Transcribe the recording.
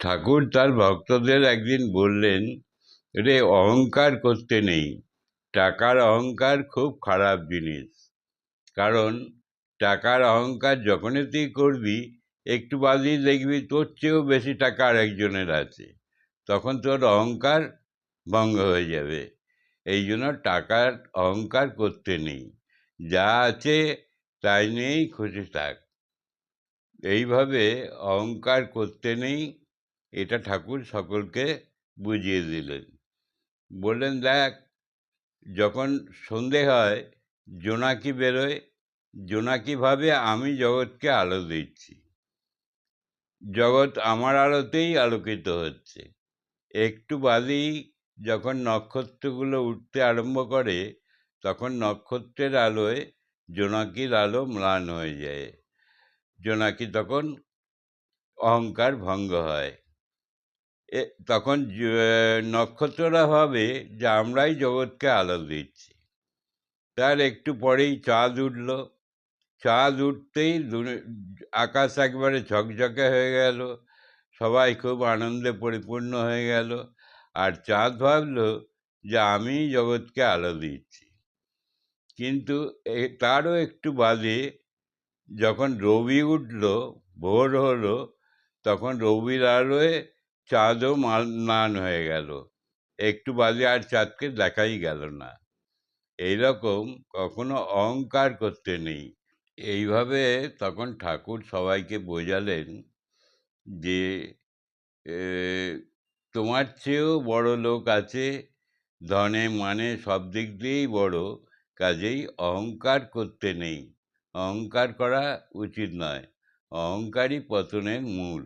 ঠাকুর তার ভক্তদের একদিন বললেন, রে, অহংকার করতে নেই। টাকার অহংকার খুব খারাপ জিনিস। কারণ টাকার অহংকার যখনই তুই করবি, একটু বাদেই দেখবি তোর চেয়েও বেশি টাকা আর একজনের আছে। তখন তোর অহংকার ভঙ্গ হয়ে যাবে। এই জন্য টাকার অহংকার করতে নেই। যা আছে তাই নিয়েই খুশি থাক। এইভাবে অহংকার করতে নেই এটা ঠাকুর সকলকে বুঝিয়ে দিলেন। বললেন, দেখ, যখন সন্ধে হয়, জোনাকি বেরোয় জোনাকি ভাবে আমি জগৎকে আলো দিচ্ছি। জগৎ আমার আলোতেই আলোকিত হচ্ছে। একটু বাদেই যখন নক্ষত্রগুলো উঠতে আরম্ভ করে, তখন নক্ষত্রের আলোয় জোনাকির আলো ম্লান হয়ে যায়। জোনাকি তখন অহংকার ভঙ্গ হয়। এ, তখন নক্ষত্ররা ভাবে যে আমরাই জগৎকে আলো দিচ্ছি। তার একটু পরেই চাঁদ উঠল। চাঁদ উঠতেই আকাশ একবারে ঝকঝকে হয়ে গেল। সবাই খুব আনন্দে পরিপূর্ণ হয়ে গেল। আর চাঁদ ভাবলো যে আমি জগৎকে আলো দিচ্ছি। কিন্তু তারও একটু বাদে যখন রবি উঠল, ভোর হলো, তখন রবির আলোয় চাঁদও ম্লান হয়ে গেল। একটু বাদে আর চাঁদকে দেখাই গেল না। এইরকম কখনো অহংকার করতে নেই। এইভাবে তখন ঠাকুর সবাইকে বোঝালেন যে তোমার চেয়েও বড় লোক আছে, ধনে মানে সব দিক দিয়েই বড়, কাজেই অহংকার করতে নেই। অহংকার করা উচিত নয়। অহংকারই পতনের মূল।